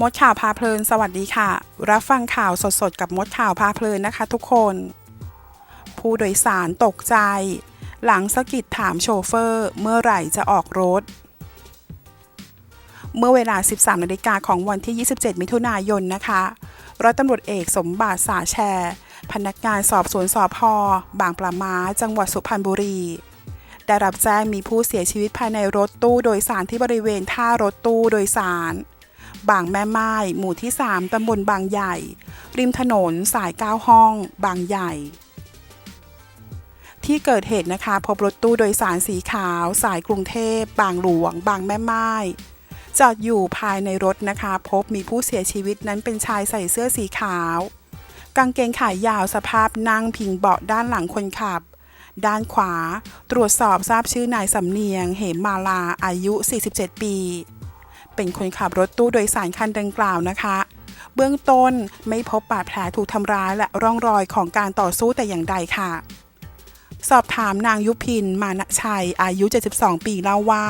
มดข่าวพาเพลิน สวัสดีค่ะ รับฟังข่าวสดๆ กับมดข่าวพาเพลินนะคะทุกคน ผู้โดยสารตกใจ หลังสะกิดถามโชเฟอร์ เมื่อไหร่จะออกรถ เมื่อเวลา 13นาฬิกาของวันที่ 27 มิถุนายนนะคะร้อยตำรวจเอกสมบัติสาแชร์ พนักงานสอบสวนสพบางปลาม้า จังหวัดสุพรรณบุรีได้รับแจ้งมีผู้เสียชีวิตภายในรถตู้โดยสารที่บริเวณท่ารถตู้โดยสาร บางแม่ไม้หมู่ที่ 3 ตำบลบางใหญ่ ริมถนนสาย 9 ห้อง บางใหญ่ ที่เกิดเหตุนะคะพบรถตู้โดยสารสีขาว สายกรุงเทพ บางหลวง บางแม่ไม้จอดอยู่ภายในรถนะคะ พบมีผู้เสียชีวิตนั้นเป็นชายใส่เสื้อสีขาว กางเกงขายาวสภาพนั่งพิงเบาะด้านหลังคนขับ ด้านขวา ตรวจสอบทราบชื่อนายสำเนียง เหมมาลาอายุ 47 ปี เป็นคนขับรถตู้โดยสารคันดังกล่าวนะคะ เบื้องต้นไม่พบบาดแผลถูกทำร้ายและร่องรอยของการต่อสู้แต่อย่างใดค่ะ สอบถามนางยุพิน มานะชัย อายุ 72 ปีเล่าว่า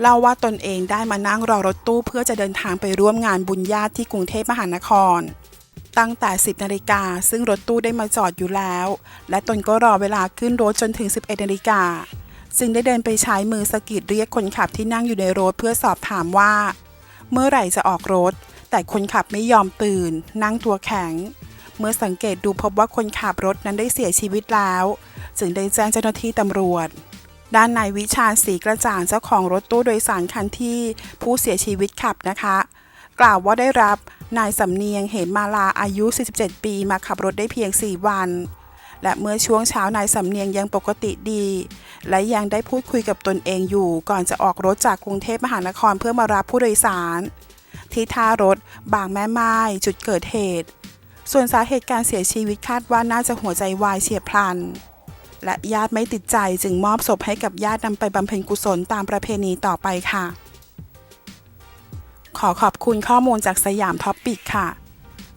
เล่าว่าตนเองได้มานั่งรอรถตู้เพื่อจะเดินทางไปร่วมงานบุญญาติที่กรุงเทพมหานคร ตั้งแต่ 10นาฬิกาซึ่งรถตู้ได้มาจอดอยู่แล้ว และตนก็รอเวลาขึ้นรถจนถึง 11นาฬิกา จึงได้เดินไปใช้มือสะกิดเรียกคนขับที่นั่งอยู่ในรถเพื่อสอบถามว่า เมื่อไหร่จะออกรถ แต่คนขับไม่ยอมตื่น นั่งตัวแข็ง เมื่อสังเกตดูพบว่าคนขับรถนั้นได้เสียชีวิตแล้ว จึงได้แจ้งเจ้าหน้าที่ตำรวจ ด้านนายวิชาญศรีกระจ่างเจ้าของรถตู้โดยสารคันที่ผู้เสียชีวิตขับนะคะ กล่าวว่าได้รับนายสำเนียงเหมมาลาอายุ 47 ปีมาขับรถได้เพียง 4 วัน และเมื่อช่วงเช้านายสำเนียงยังปกติดี และยังได้พูดคุยกับตนเองอยู่ ก่อนจะออกรถจากกรุงเทพมหานครเพื่อมารับผู้โดยสาร ที่ท่ารถ บางแม่ไม้จุดเกิดเหตุ ส่วนสาเหตุการเสียชีวิตคาดว่าน่าจะหัวใจวายเฉียบพลัน และญาติไม่ติดใจจึงมอบศพให้กับญาตินำไปบำเพ็ญกุศลตามประเพณีต่อไปค่ะ ขอขอบคุณข้อมูลจากสยามท็อปปิกค่ะ